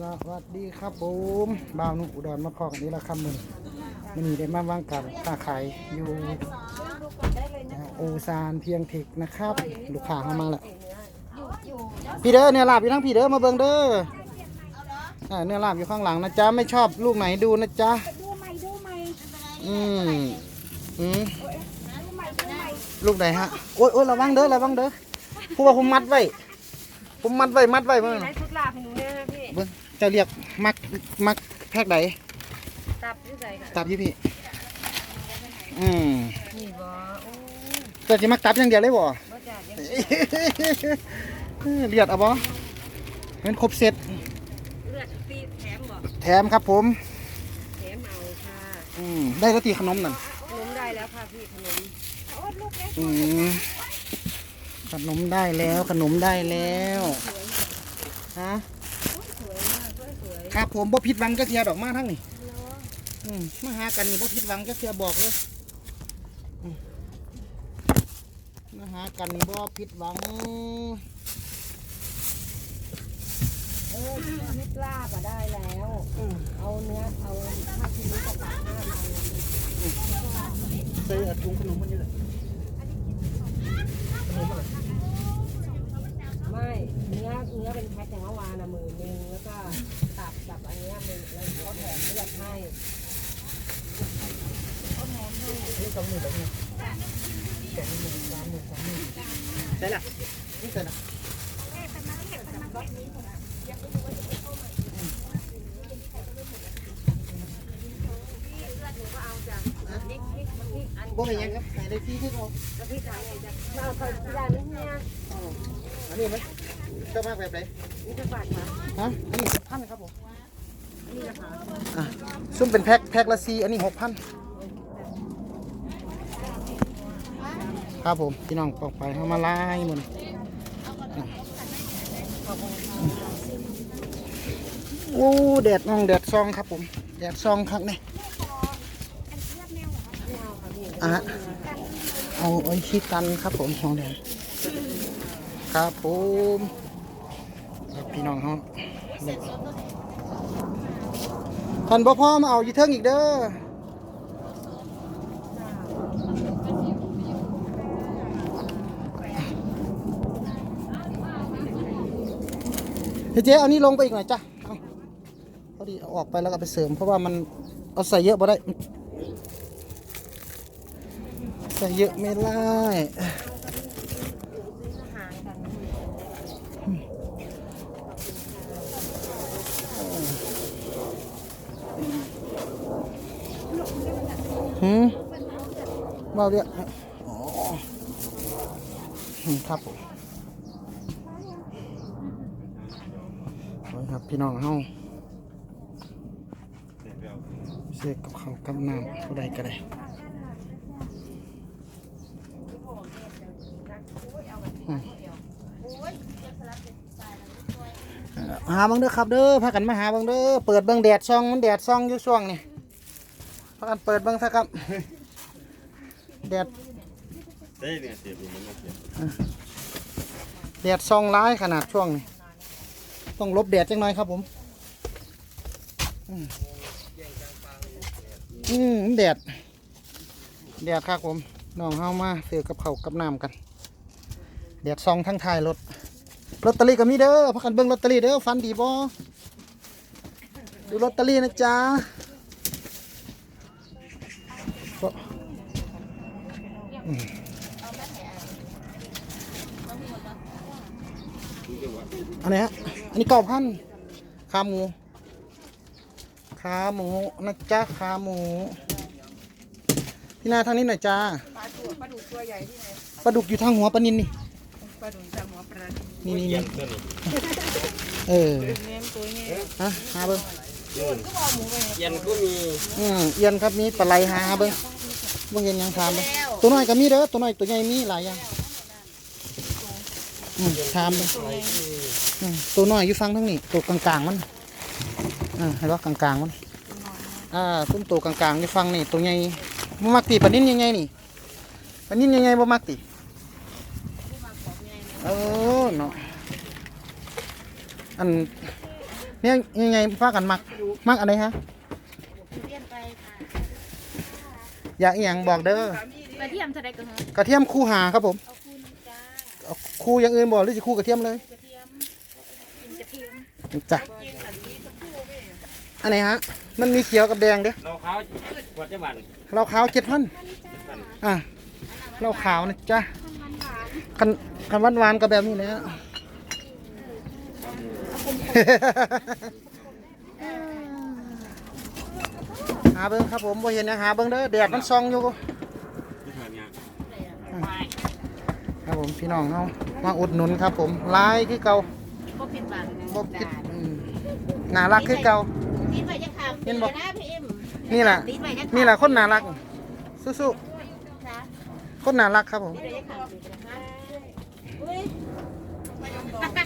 สวัสดีครับผมบ่าวหนุอุดรมาพอกันนี้ละครับมือมันนี้ได้มาวางกับค้าขายอยู่อ่าโอซานเพียงเทคนะครับ ลูกค้าเข้ามาแล้วพี่เด้อเนื้อลาบอยู่ทั้งพี่เด้อมาเบิ่งเด้ออ่าเนื้อลาบอยู่ข้างหลังนะจ๊ะไม่ชอบลูกไหนดูนะจ๊ะดูใหม่ดูใหม่อืมอืมดูใหม่ดูใหม่ลูกไหนฮะโอ้ยโอ้ยระวังเด้อระวังเด้อผู้ว่าผมมัดไว้ผมมัดไว้มัดไว้เมื่อไหนชุดลาบให้หนูเนี่ยนะพี่ เบิ่งเจะเรียกมักมักแพ็กไหนตับที่ใส่ค่ะตับยี่พี่ อืมนี่บ่โอ้แต่จะมักตับอย่างเดียวเลยบ่บ่จ่ายังเลียดเอาบ่เป็นครบเซตเลือดปีแถมบ่แถมครับผม แถมเอาค่ะอืมได้แล้วตีขนมนั่นขนมได้แล้วค่ะพี่ขนมโอ้ลูกเล็กอืมขนมได้แล้วขนมได้แล้วฮะ สวยมากสวยสวย ครับผมบ่ผิดหวังก็เทียดอกมาทั้งนี่อืมมาหากันนี่บ่ผิดหวังก็เทียบอกเลยอืมมาหากันนี่บ่ผิดหวังเออชุดลาบอะได้แล้ว เอาเนื้อเอาผ้าชิ้นนี้กับตัดห้าพันใส่ถุงขนมมันอยู่เลยไม่ เนื้อเนื้อเป็นแพ็คอย่างเมื่อวานอะหมื่นหนึงแล้วก็ตับกับอันเนี้ยมือแล้วเขาแถมเลือดให้ นี่ส องหมื่นสองหมื่นสองหมื่นสามหมื่นสามหมื่นใช่ละนี่ใช่ละพริกพริกพริกอันบ่เป็นยังครับใส่ได้ฟรีที่เขาแล้วพริกขายจะมาเอาไปที่ร้านนี้เนี่ยอันนี้ไหมเจ้ามากแบบไหนนี่จะฝากมาฮะอันนี้สิบพันครับผมนี่นะคะอะซุ่มเป็นแพ็คแพ็คละซีอันนี้หกพัน ครับผมพี่น้องปอกไปเข้ามาไล่หมดอะโอ้แดดน้องแดดซองครับผมแดดซองครับเนี่ยเอาค่ะเอาไอ้ชีกันครับผมของแดงครับผมพี่น้องเขาท่านบ่พ่อมาเอายู่เทิงอีกเด้อ เจ๊เอานี่ลงไปอีกหน่อยจ้ะเอาพอดีเอาออกไปแล้วก็ไปเสริม เพราะว่ามันเอาใส่เยอะบ่ได้ ใส่เยอะไม่ได้หืมว่าเรียกอ๋อครับผมโอ้ยครับ พี่น้องเฮาเสกกับเขาวกับน้ำผู้ใดก็ได้อืมหาเบังเด้อครับเด้อพากันมาหาเบังเด้อเปิดเบังแดดซองมันแดดซองอยู่ช่วงนี้พากันเปิดเบ้างซะครับแดดได้เนี่ยเสียบอยู่มันก็เสียบแดดซองร้ายขนาดช่วงนี้ ต้องลบแดดจังหน่อยครับผมอืมอืมแดด แดดครับผมน้องเฮามาซื้อกับเขากับน้ำกันแดดซองทั้งท้ายรถลอตเตอรี่ก็มีเด้อพักกันเบิ้งลอตเตอรี่เด้อฟันดีบ่ดูลอตเตอรี่นะจ๊ะก็อืม อันนี้ฮะอันนี้เก้าพันขาหมูขาหมูนะจ๊ะขาหมู พี่นาทางนี้หน่อยจ้าปลาตัวปลาดุกตัวใหญ่ที่ไหนปลาดุกอยู่ทางหัวปลานินนี่ปลาดุกจากหัวปลานี่นี่เยี่ยนี่มตัวนี้เออเน้มตัวนี้ฮะหาเบิ้งก็บอกหมูไปเยี่ยมก็มีอืมเอียนครับมีปลาไหลหาเบิ้งเบิ้งเห็นหยังถามเบิ้งตัวน้อยก็มีเด้อตัวน้อยตัวใหญ่มีหลายอย่าง อืมถามเบิ้งอืมตัวน้อยอยู่ฟังทั้งนี้ตัวกลางๆมันอ่าให้ว่ากลางๆมันอ่าตุ้มตัวกลางๆอยู่ฟังนี่ตัวใหญ่บ่มักติปลานิ่นยังไงนี่ปลานิ่นยังไงบ่มักติเออเนาะอันเนี่ยยังไงพากันมักมักอะไรฮะเรียนไปค่ะอยากอหย่างบอกเด้อกระเทียมเท่าไรก็ฮะกระเทียมคู่หาครับผม เอาคุณจ้า เอา คู่อย่างอื่นบอกหรือจะคู่กระเทียมเลยกระเทียมกินกระเทียมจ้ะอันไหนฮะ มันมีเขียวกับแดงเด้อเราเขาขวดจะบันเราขาวเจ็ดพันอะเราขาวนะจ๊ะคันคันหวานหวานๆก็แบบนี้แหละหาเบิ้งครับผมบ่เห็นนะหาเบิ้งเด้อแดดมันส่องอยู่ ที่ทำงาน ครับผมพี่น้องเฮามาอุดหนุนครับ ผมหลายคือเก่าก็ผิดหวังบ่คิดอืมน่ารักคือเก่าตีไปจะขามเห็นบ่ นะพี่เอ็มนี่แหละตีไปจะนี่แหละคนน่ารัก สู้จ้าๆคนน่ารักครับผมตีไปจะขามตีไปนะอุ้ย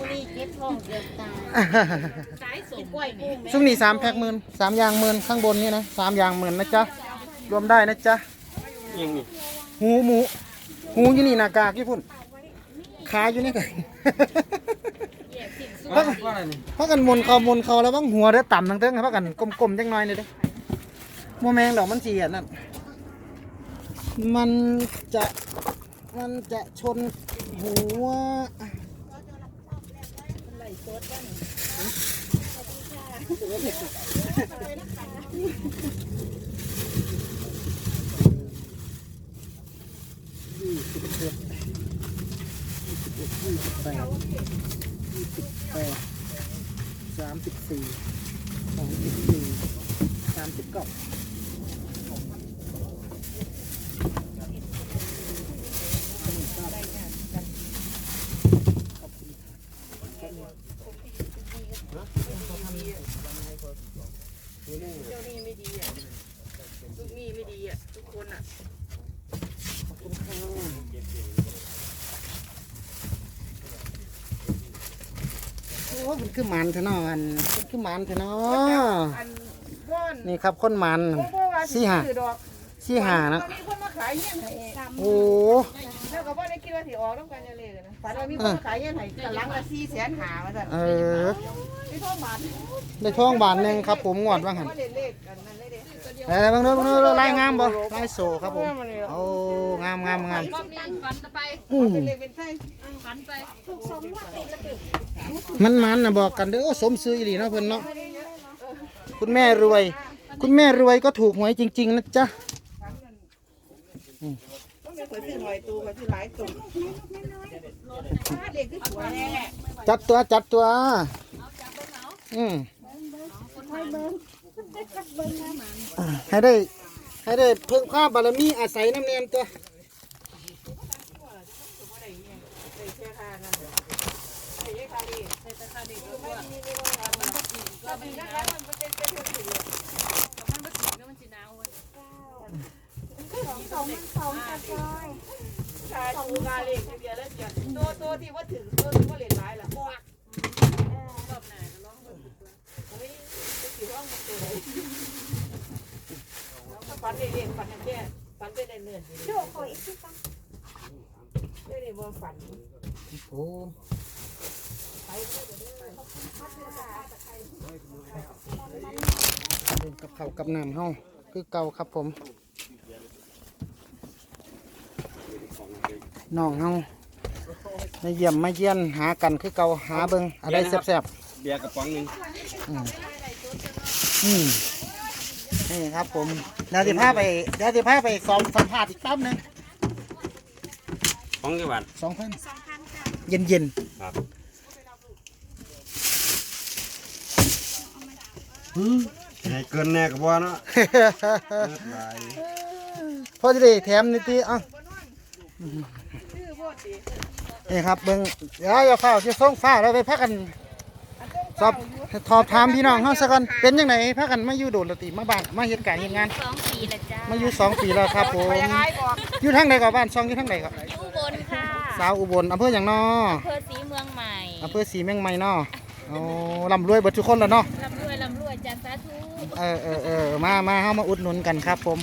บุรีเก็บทองเกือบตายสายสมกล้วยกุ้งซุ่มนี่สามแพ็คหมื่นสามยางหมื่นข้างบนนี่นะสามยางหมื่นนะจ๊ะรวมได้นะจ๊ะยังนี่หูหมู หูอยู่นี่หน้ากากี่ปุ่นขาอยู่นี่กันว่าอะไรนี่พักกันมนเขามนเขาแล้วบ้างหัวเด้อต่ำทั้งเทิงให้พักกันกลมๆจังหน่อยนี่เด้อโมแมงดอกมันเสียนั่นมันจะมันจะชนหัวยี่สิบเอ็ดยี่สิบเอ็ดยี่สิบแปดยี่สิบแปดสามสิบสี่สองสิบสี่สามสิบเก้า โอ้มันคือหมันเถอะเนาะอันมันคือหมันเถอะเนาะอันว่อนนี่ครับคนหมันบ่บ่ว่าสิสี่ห้าซื้อดอกสี่หานะตอนนี้คนมาขายเงี้ยให้โอ้ แล้วก็บ่ได้คิดว่าสิออกต้องการจะเลยนะฝันว่ามีคนมาขายเงี้ยให้ตะลังละ4แสนหาว่าซั่นเออมีโทษบาทได้ทองบาทหนึ่งครับ ผมงวดว่าหัน บ่ได้เลขกันนั่นเลย เด้อะไรบางเรื่องบางเรื่องลายงามบ่ลายโซครับผมโอ้งามงามงามรอบนี้ฝันไปอืมเป็นเลขเป็นไส้ฝันไปมันมันนะบอกกันเด้อสมซื้ออีหลีเนาะเพิ่นเนาะคุณแม่รวย คุณแม่รวยก็ถูกหวยจริง ๆ นะจ๊ะต้องไปซื้อหน่อยตู้ก็ซื้อหลายตู้ถ้าเด็กคือสวยแน่จัดตัวจัดตัว อืมอ่า ให้ได้ให้ได้เพิ่มความบารมีอาศัยน้ำเนียนตัวตัวตัวที่ว่าถึงตัวที่ว่าเหรียญหลายล่ะบ่รอบหน้าก็ร้องเบิ่งตัวโอ้ยจะ ฟันตัวไหนแล้วก็ฝันเรียนฝันแค่ฝันได้ได้เนินโจ้คอยอีกทีปั๊บได้ได้บ่ฝันโอ้เบิ่งกับเขากับน้ำเฮาคือเก่าครับผมน้องเฮามาเยี่ยมไมาเยี่ยนหากันคือเก่าหาเบิงอะไรแซ่บๆเบียร์กระป๋องนึง อืมอืมนี่ครับผมเดี๋ยวสิพาไปเดี๋ยวสิพาไปสองสัมภาษณ์อีกแป๊บหนึงของกี่บาทสองพันเย็นเย็นครับให้เกินแน่กับว่าเนาะๆเกินหลายพอจะได้แถมนิดทีอะชื่อโพดดินี่ครับเบิ่งเดี๋ยวอย่าเข้าจะส่งฟ้าแล้วไปพักกันอันต้อง สอบสอบถามพี่น้องเฮาซะก่อนเป็นยังไงพักกันมาอยู่โดดละติมาบ้านมาเฮ็ดการเฮ็ดงาน สองปีและจ้ามาอยู่สองปีแล้วครับผมยังไงบอยู่ทางใดก็บ้านซองอยู่ทางใดก็อยู่อุบลค่ะสาวอุบลอำเภอหยังน้ออำเภอศรีเมืองใหม่อำเภอศรีเมืองใหม่น้อโอ้ร่ำรวยเบิดทุกคนแล้วเนาะลำรวยลำรวยจ้าสาธุเออเออเออมามาเฮามาอุดหนุนกันครับผม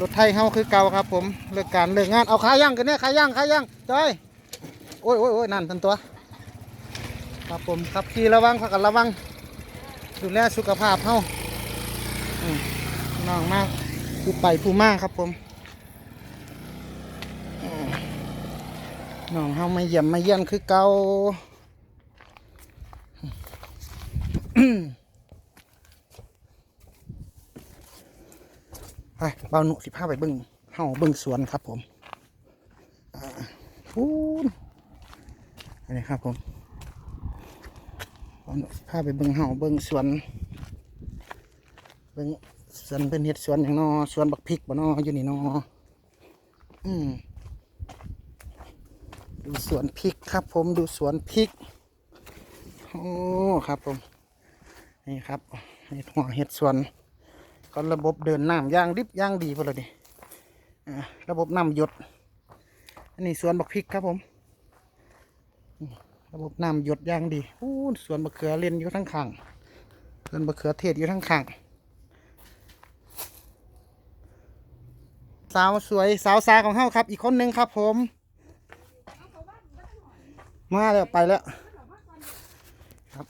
รถไทยเฮาคือเก่าครับผมเลิกการเลิกงานเอาขาย่างกันเนี่ยขาย่างขาย่างจอยโอ้ยโอ้ยโอ้ยนั่นทันตัว ครับผมขับขี่ระวังขับกันระวัง ดูแลสุขภาพเฮาน้องมากผู้ไปผู้มากครับผมน้องเฮามาเยี่ยมมาเยี่ยนคือเก่าไปเบาหนุสิพาไปเบิ่งเฮาเบิ่งสวนครับผมอ่าพูนอันนี้ครับผม พาไปเบิ่งเฮาเบิ่งสวน เบิ่งสวนเป็นเฮ็ดสวนอย่างนอสวนบักพริกบ่นออยู่นี่นออืมดูสวนพริกครับผมดูสวนพริก โอ้ครับผม นี่ครับเฮ็ดหัวเฮ็ดสวน ก็ระบบเดินน้ำย่างดิบย่างดีพอเลยดิระบบน้ำหยด อันนี้สวนบักพริกครับผมอืม ระบบน้ำหยดย่างดีอู้สวนบักเขือเล่นอยู่ทั้งข้างสวนบักเขือเทศอยู่ทั้งข้างสาวสวยสาวซาของเฮาครับ อีกคนหนึ่งครับ ผม มาแล้วไปแล้ว ครับ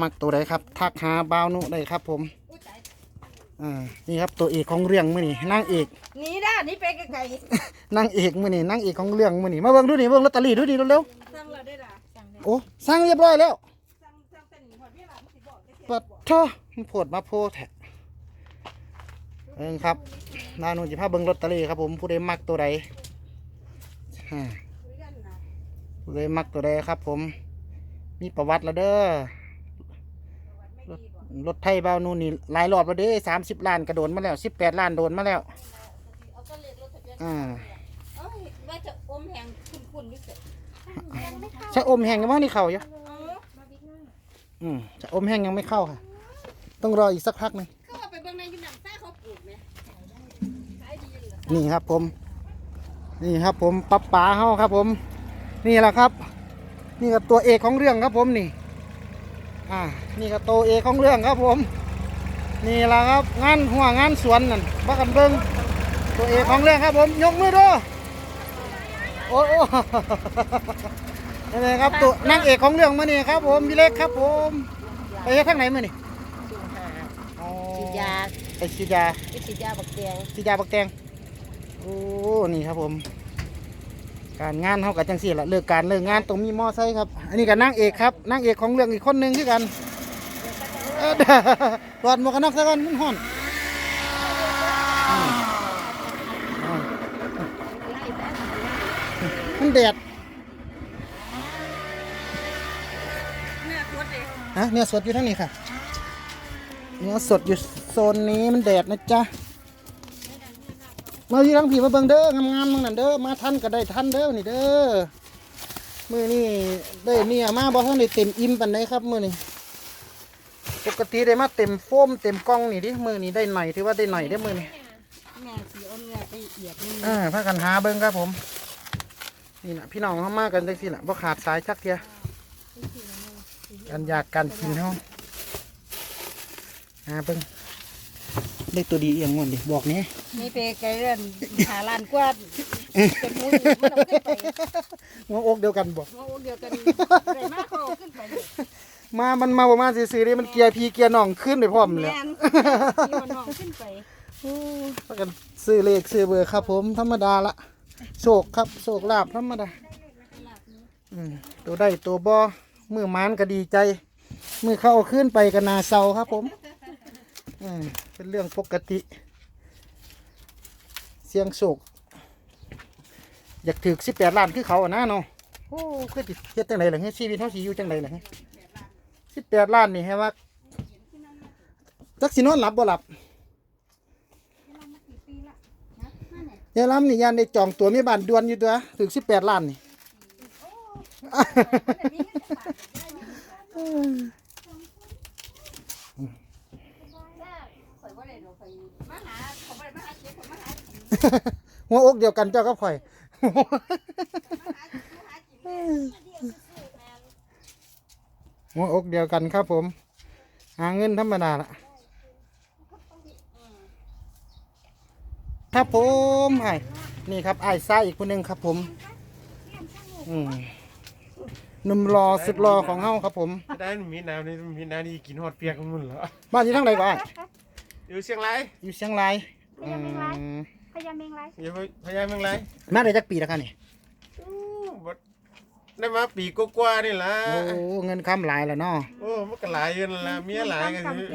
มักตัวใดครับ ทักหาบ่าวนุได้ครับ ผมอ่านี่ครับตัวเอกของเรื่องมือนี่นางเอกหนี่ด้านี่ไปไกลนางเอกมือนี่นางเอกของเรื่องมือนี่มาเบิ่งดูนี่เบิ่งลอตเตอรี่ดูนี่เร็วๆสั่งเราได้ล่ะสั่งได้ๆ โอ้สั่งเรียบร้อยแล้วสั่งสั่งแต่หนีหอดเวลามันสิบอกได้ปัดทมันโผดมาโพแทะเอิงครับนาหนูจะพาพเบิ่งลอตเตอรี่ครับผมผู้ใดมักตัวใดอ่าคุยกันนะผู้ใดมักตัวใดครับ ผม มีประวัติแล้วเด้อรถไทยเบานูนี่หลายรอบแล้วเด้สามสิบล้านกระโดดมาแล้วสิบแปดล้านโดนมาแล้วเอา ชะอมแห้งยังไม่นี่เข่าอยู่เออมาบิ๊กน้อยอืมชะอมแห้งยังไม่เข้าค่ะ ต้องรออีกสักพักหนึ่งเข้าไปเบิ่งในยูนังใต้เขาปลูกไหมขายดีเลยนี่ครับผม นี่ครับผมปับป๋าเฮาครับ ผม นี่แหละครับ นี่ก็ตัวเอกของเรื่องครับผมนี่ อ่า นี่ก็ตัวเอกของเรื่องครับผม นี่แหละครับงานหัวงานสวนนั่นบักกันเบิ้งตัวเอกของเรื่องครับผม ยกมือดูโอ้โอ้ นี่เลยครับตัวนางเอกของเรื่องมานี่ครับผมพี่เล็กครับผมไปเฮ็ดทางไหนมานี่อ๋อฉีดยาไปฉีดยาฉีดยาบักแดงสีดาบักแตงโอ้นี่ครับผม การงานเขากับจังสี่ละเลิกการเลิกงานต้องมีมอไซค์ครับ อันนี้กับนางเอกครับนางเอกของเรื่องอีกคนหนึ่งคือกันเอ้อถอดหมวกกันน็อกซะก่อนมันห่อนอืมอ่ามันแดด ควดเลยฮะเนี่ยสดอยู่ทั้งนี้ค่ะ เนี่ยสดอยู่โซนนี้มันแดดนะจ๊ะมาที่ทั้งผีมาเบิ่งเด้องามๆมึงนั่นเด้อมาทันก็ได้ทันเด้อนี่เด้อมือนี่ได้เนี่ยมาบ่ทันได้เต็มอิ่มปานใดครับมือนี่ปกติได้มาเต็มโฟมเต็มกล่องนี่ดิมือนี่ได้หน่อยถือว่าได้หน่อยได้อมือนี่แม่สีเอาเนื้อไปเอียดนี่อ่าพากันหาเบิ่งครับผม นี่นะพี่น้องเขามากันจังซี่ล่ะบ่ขาดสายจักเทีย กันอยากกันกินเฮาหาเบิ่งได้ตัวดีเอียงงอนดิบอกแหนี่นี่ไปไกลเรื่องหาลานกวาดเป็นหมูนี่มันเอาขึ้นไปหัวอกเดียวกันบอกหัวอกเดียวกันไรมากเขาเอาขึ้นไปเลยมา มันมาประมาณซื่อๆนี่มันเกียร์พีเกียร์น้องขึ้นไปพร้อมเลยแม่นมีวันน้องขึ้นไปพากันซื้อเลขซื้อเบอร์ครับ ผมธรรมดาละโศกครับโศกลาบธรรมดาอืมตัวได้ตัวบอ มือหมานก็ดีใจ มือเข้าเอาขึ้นไปก็นาเศร้าครับผมอืมเป็นเรื่องปกติ เสียงโศกอยากถือสิบแปดล้านคือเขาอะนะเนาะโอ้คือติเฮ็ดจังไดล่ะเฮ้ยชีวิตเขาสิอยู่จังไดล่ะเฮ้สิบแปดล้านนี่ให้ว่าจักสินอนหลับบ่หลับยายล้ำนี่ยันได้จองตัวมีบ้านดวนอยู่ตัวถึงสิบแปดล้านนี่ หัวอกเดียวกันเจ้าก็ข่อยหัวอกเดียวกันครับผม หาเงินธรรมดาละครับผมไอ้นี่ครับไอ้ายซ้อีกคนหนึ่งครับผม อืม หนุ่มรอสุดรอของเฮาครับผมได้มีน้ำนี่มีน้ำนี่กินฮอดเปียกของมึงเหรอบ้านอยู่ทางใดก่อนอยู่เชียงรายอยู่เชียงรายอืมพยายามเองไรอยู่พยายามเมืองไรมาได้จักปีแล้วกันนี่อู้บ่ได้มาปีกว่าๆนี่ล่ะโอ้เงินค้ำหลายแล้วเนาะโอ้มันก็หลายอยู่นั่นล่ะเมียหลายกันอยู่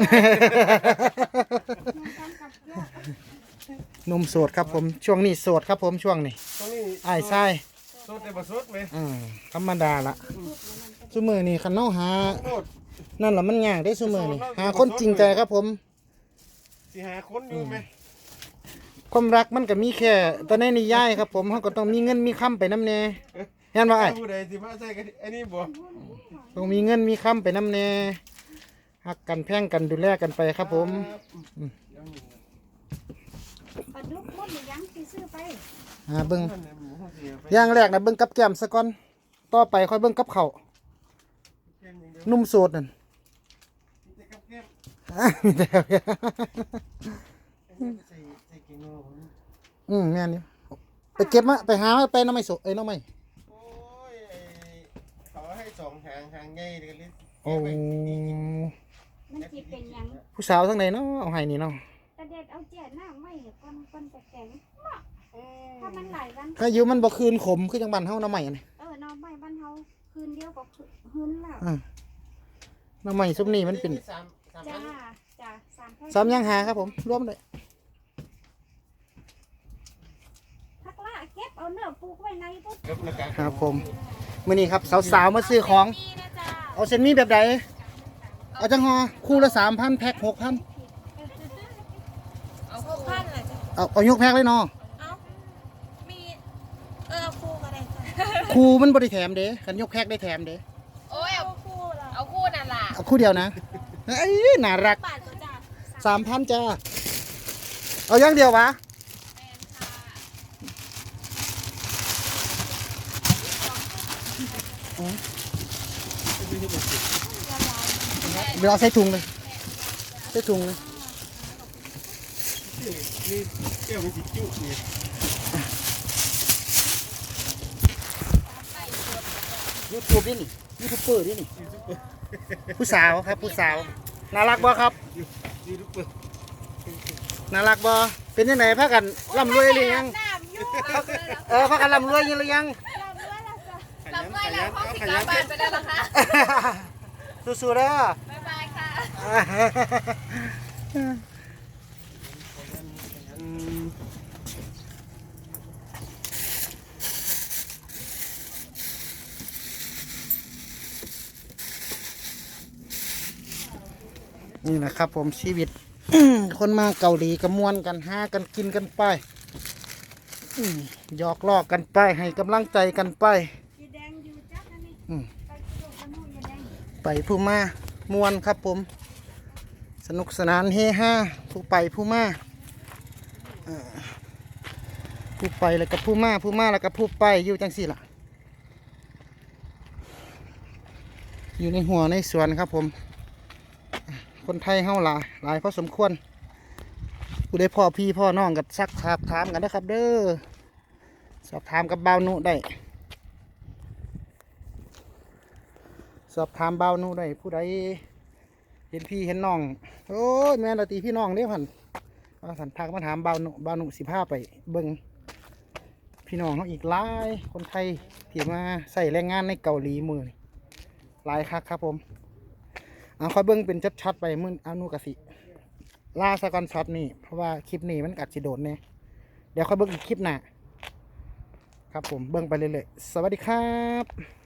หนุ่มโสดครับผมช่วงนี้โสดครับผมช่วงนี้ตรงนี้อ้ายชาย สดแต่บ่สดไหมอืมธรรมดาละซุมือนี่คันเนาหาโคตรนั่นล่ะมันยากได้ซุมือนี่หาคนจริงใจครับผม สิหาคนอยู่ไหมความรักมันก็มีแค่ตอนในนิยายครับผมเฮาก็ต้องมีเงินมีค้ำไปนำแน่เห็นว่าอ้ายผู้ใดสิมาใส่กันอันนี้บ่ต้องมีเงินมีค้ำไปนำแน่ฮักกันแพงกันดูแลกันไปครับผมปัดลูกมดหรือยังสิซื้อไป อ่าเบิ่งนั่นน่ะหมูเสียไปอย่างแรกนะเบิ่งกับแก้มซะก่อน ต่อไปค่อยเบิ่งกับเขาวแค่นี้เดียวนุ่มโสดนั่นแต่กับแก้มอะมีแต่ใส่ใส่เกงโน่ผมอืมแม่นอยู่ไปเก็บมาไปหามาไปน้ำไม่โสเอ้ยน้ำไม่โอ้ยไอ้เขาให้สองหางหางใหญ่เดี๋ยวก็เลยโอ้มันจีเป็นหยังผู้สาวทั้งไหนเนาะเอาให้นี่เนาะแต่เด็ดเอาเจียหน้าไม่ก้อนก้อนแต่แข็ง ถ้ามันหลายวันถ้าอยู่มันบ่คืนขมคือจังบ้านเฮาน้ำใหม่นี่เออนอนไม่บ้านเฮาคืนเดียวก็คืนแล้วอ่าน้ำใหม่ซุปนี้มันเป็นสามสามจ้าอันจ้าสามพันสามย่างหาครับผม รวมเลยพักละเก็บเอาเนื้อปลูกไว้ในปุ๊บครับแล้วกันครับผมมื้อนี้ครับสาวๆมาซื้อของเอาเส้นหมีแบบใดเอาจังฮอคู่ละ3,000แพ็ค6,000เอาพวกพันเลยจ้ะเอาเอายกแพ็คเลยเนาะ เอามี เออคู่ก็ได้ จ้ะคู่มันบ่ได้แถมเด้คันยกแพ็คได้แถมเด้โอ้ยเอาคู่ละเอาคู่นั่นล่ะเอาคู่เดียวนะเอ้ยน่ารักบาทตัวจ้ะสามพันจ้าเอาอย่างเดียววะเดี๋ยวเอาใส่ถุงเลยใส่ถุงเลย นี่เกี่ยวกับจิจุนี่ยู ทูบดินี่ยูทูบเบอร์ดินี่ผู้สาวครับผู้สาวน่ารักบ่ครับยูทูบเบอร์น่ารักบ่เป็นยังไงพากันร่ำรวยหรือยังน้ำอยู่เออพากันร่ำรวยหรือยังขยันลำไว้ขแล้ยัวนห้องเอาสิขกยัลับนบ้านไปแล้วเหรอคะสู้ๆเด้อบ๊ายบายค่ะ นี่นะครับ ผมชีวิต คนมาเกาหลีก็ม่วนกันหากันกินกันไปหยอกลอกกันไป ให้กำลังใจกันไปไปผู้มามวนครับผม สนุกสนานเฮฮาผู้ไปผู้มาผู้ไปแล้วก็ผู้มาผู้มาแล้วก็ผู้ไปอยู่จังสี่ล่ะ อยู่ในหัวในสวนครับผม คนไทยเฮาหลายหลายพอสมควรผู้ได้พ่อพี่พ่อน้องกับซักถามถามกันนะครับ เด้อสอบถามกับเบาวนุได้ สอบถามเบาวหนูได้ผู้ใดเห็นพี่เห็นน้องโอ้ยแม่นเราตีพี่น้องเด้พันว่าสันทักมาถามเบาวหนูเบาวหนูสิพาไปเบิ่งพี่น้องเขาอีกหลายคนไทยที่มาใส่แรงงานในเกาหลีมือนี่หลายคักครับผม เอาค่อยเบิ้งเป็นชัดๆไปมือเอาหนูกะสิล่าสะกอนช็อตนี่เพราะว่าคลิปนี้มันกัดสิโดนเนี่ยเดี๋ยวค่อยเบิ้งอีกคลิปหน้าครับผมเบิ้งไปเรื่อยๆสวัสดีครับ